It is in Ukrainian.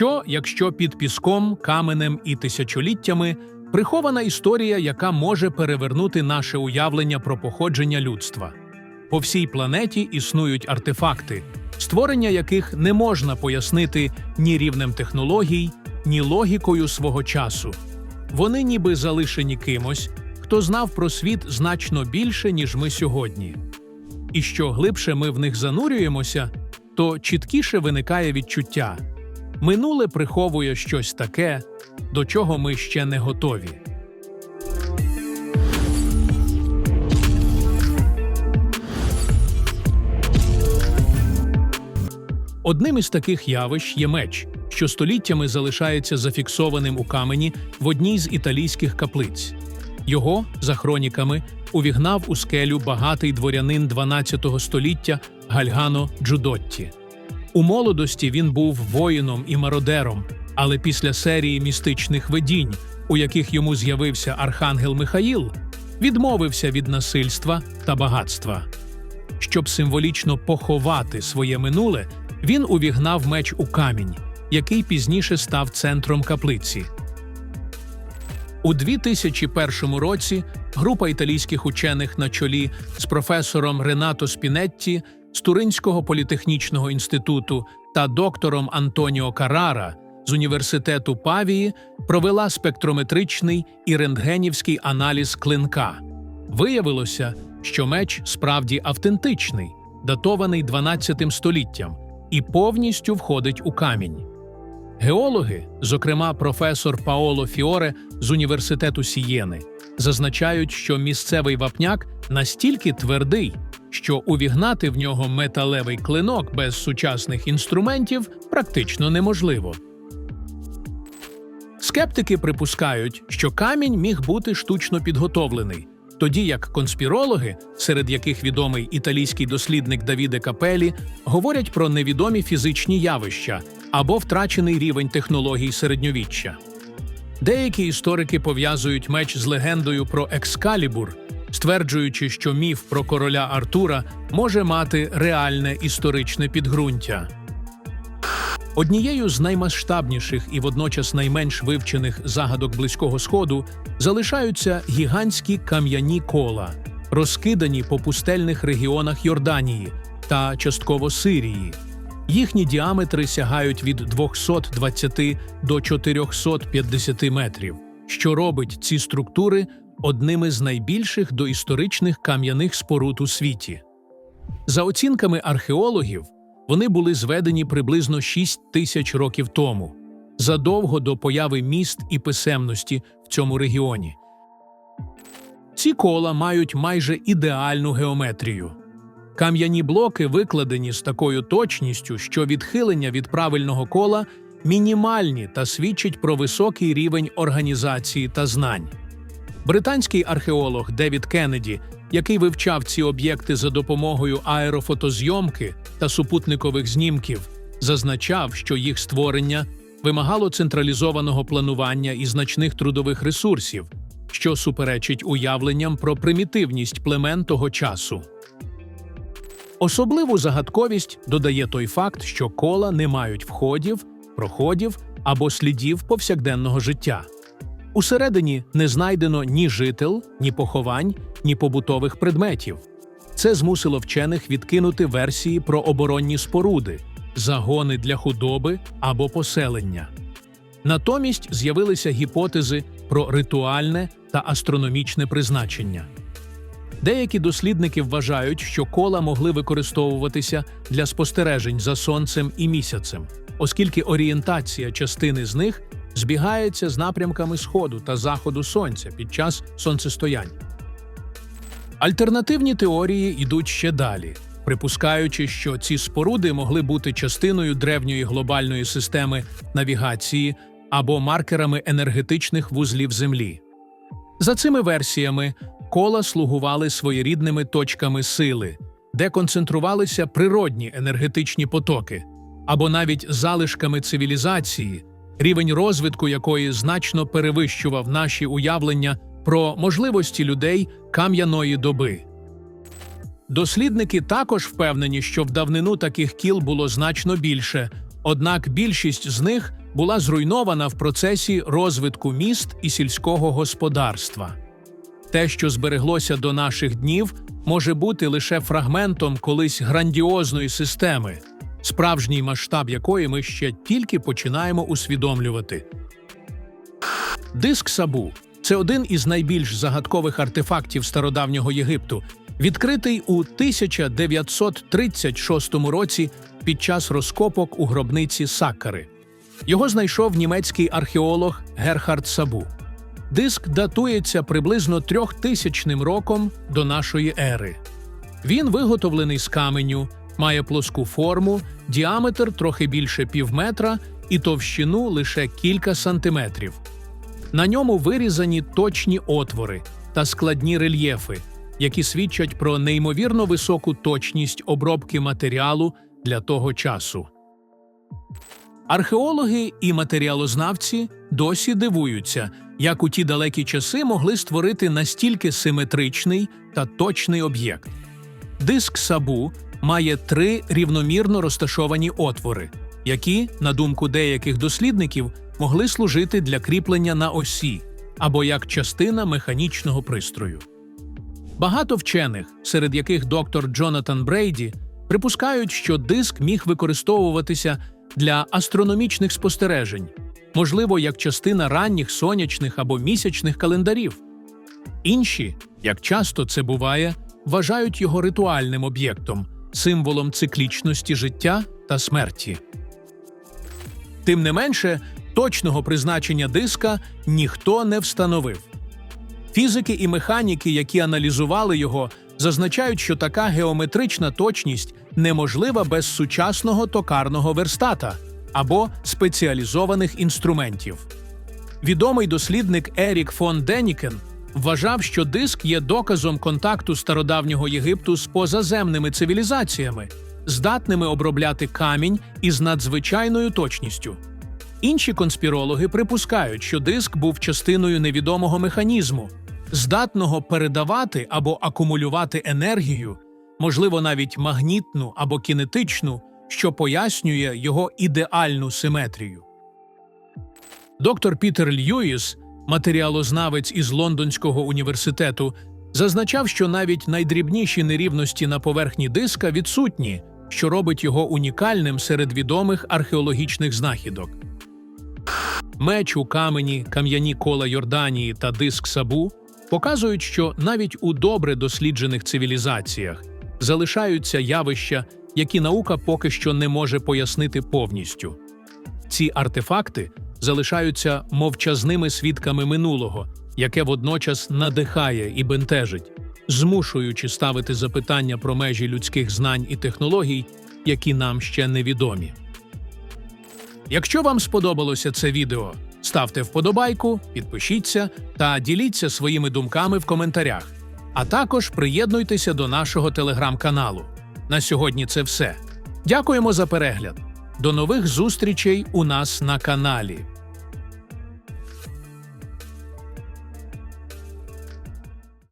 Що, якщо під піском, каменем і тисячоліттями прихована історія, яка може перевернути наше уявлення про походження людства? По всій планеті існують артефакти, створення яких не можна пояснити ні рівнем технологій, ні логікою свого часу. Вони ніби залишені кимось, хто знав про світ значно більше, ніж ми сьогодні. І що глибше ми в них занурюємося, то чіткіше виникає відчуття. Минуле приховує щось таке, до чого ми ще не готові. Одним із таких явищ є меч, що століттями залишається зафіксованим у камені в одній з італійських каплиць. Його, за хроніками, увігнав у скелю багатий дворянин 12 століття Гальгано Джудотті. У молодості він був воїном і мародером, але після серії містичних видінь, у яких йому з'явився архангел Михаїл, відмовився від насильства та багатства. Щоб символічно поховати своє минуле, він увігнав меч у камінь, який пізніше став центром каплиці. У 2001 році група італійських учених на чолі з професором Ренато Спінетті з Туринського політехнічного інституту та доктором Антоніо Карара з університету Павії провела спектрометричний і рентгенівський аналіз клинка. Виявилося, що меч справді автентичний, датований 12 століттям, і повністю входить у камінь. Геологи, зокрема професор Паоло Фіоре з університету Сієни, зазначають, що місцевий вапняк настільки твердий, що увігнати в нього металевий клинок без сучасних інструментів практично неможливо. Скептики припускають, що камінь міг бути штучно підготовлений, тоді як конспірологи, серед яких відомий італійський дослідник Давіде Капелі, говорять про невідомі фізичні явища або втрачений рівень технологій середньовіччя. Деякі історики пов'язують меч з легендою про Екскалібур, стверджуючи, що міф про короля Артура може мати реальне історичне підґрунтя. Однією з наймасштабніших і водночас найменш вивчених загадок Близького Сходу залишаються гігантські кам'яні кола, розкидані по пустельних регіонах Йорданії та частково Сирії. Їхні діаметри сягають від 220 до 450 метрів, що робить ці структури одними з найбільших доісторичних кам'яних споруд у світі. За оцінками археологів, вони були зведені приблизно 6 тисяч років тому, задовго до появи міст і писемності в цьому регіоні. Ці кола мають майже ідеальну геометрію. Кам'яні блоки викладені з такою точністю, що відхилення від правильного кола мінімальні та свідчать про високий рівень організації та знань. Британський археолог Девід Кеннеді, який вивчав ці об'єкти за допомогою аерофотозйомки та супутникових знімків, зазначав, що їх створення вимагало централізованого планування і значних трудових ресурсів, що суперечить уявленням про примітивність племен того часу. Особливу загадковість додає той факт, що кола не мають входів, проходів або слідів повсякденного життя. Усередині не знайдено ні жител, ні поховань, ні побутових предметів. Це змусило вчених відкинути версії про оборонні споруди, загони для худоби або поселення. Натомість з'явилися гіпотези про ритуальне та астрономічне призначення. Деякі дослідники вважають, що кола могли використовуватися для спостережень за сонцем і місяцем, оскільки орієнтація частини з них збігається з напрямками сходу та заходу сонця під час сонцестоянь. Альтернативні теорії йдуть ще далі, припускаючи, що ці споруди могли бути частиною древньої глобальної системи навігації або маркерами енергетичних вузлів Землі. За цими версіями, кола слугували своєрідними точками сили, де концентрувалися природні енергетичні потоки, або навіть залишками цивілізації, рівень розвитку якої значно перевищував наші уявлення про можливості людей кам'яної доби. Дослідники також впевнені, що в давнину таких кіл було значно більше, однак більшість з них була зруйнована в процесі розвитку міст і сільського господарства. Те, що збереглося до наших днів, може бути лише фрагментом колись грандіозної системи, справжній масштаб якої ми ще тільки починаємо усвідомлювати. Диск Сабу це один із найбільш загадкових артефактів стародавнього Єгипту, відкритий у 1936 році під час розкопок у гробниці Саккари. Його знайшов німецький археолог Герхард Сабу. Диск датується приблизно трьохтисячним роком до нашої ери. Він виготовлений з каменю, має плоску форму, діаметр трохи більше півметра і товщину лише кілька сантиметрів. На ньому вирізані точні отвори та складні рельєфи, які свідчать про неймовірно високу точність обробки матеріалу для того часу. Археологи і матеріалознавці досі дивуються, як у ті далекі часи могли створити настільки симетричний та точний об'єкт. Диск Сабу має три рівномірно розташовані отвори, які, на думку деяких дослідників, могли служити для кріплення на осі або як частина механічного пристрою. Багато вчених, серед яких доктор Джонатан Брейді, припускають, що диск міг використовуватися для астрономічних спостережень, можливо, як частина ранніх сонячних або місячних календарів. Інші, як часто це буває, вважають його ритуальним об'єктом, символом циклічності життя та смерті. Тим не менше, точного призначення диска ніхто не встановив. Фізики і механіки, які аналізували його, зазначають, що така геометрична точність неможлива без сучасного токарного верстата або спеціалізованих інструментів. Відомий дослідник Ерік фон Денікен вважав, що диск є доказом контакту стародавнього Єгипту з позаземними цивілізаціями, здатними обробляти камінь із надзвичайною точністю. Інші конспірологи припускають, що диск був частиною невідомого механізму, здатного передавати або акумулювати енергію, можливо, навіть магнітну або кінетичну, що пояснює його ідеальну симетрію. Доктор Пітер Льюіс, матеріалознавець із Лондонського університету, зазначав, що навіть найдрібніші нерівності на поверхні диска відсутні, що робить його унікальним серед відомих археологічних знахідок. Меч у камені, кам'яні кола Йорданії та диск Сабу показують, що навіть у добре досліджених цивілізаціях залишаються явища, які наука поки що не може пояснити повністю. Ці артефакти залишаються мовчазними свідками минулого, яке водночас надихає і бентежить, змушуючи ставити запитання про межі людських знань і технологій, які нам ще невідомі. Якщо вам сподобалося це відео, ставте вподобайку, підпишіться та діліться своїми думками в коментарях. А також приєднуйтеся до нашого телеграм-каналу. На сьогодні це все. Дякуємо за перегляд. До нових зустрічей у нас на каналі.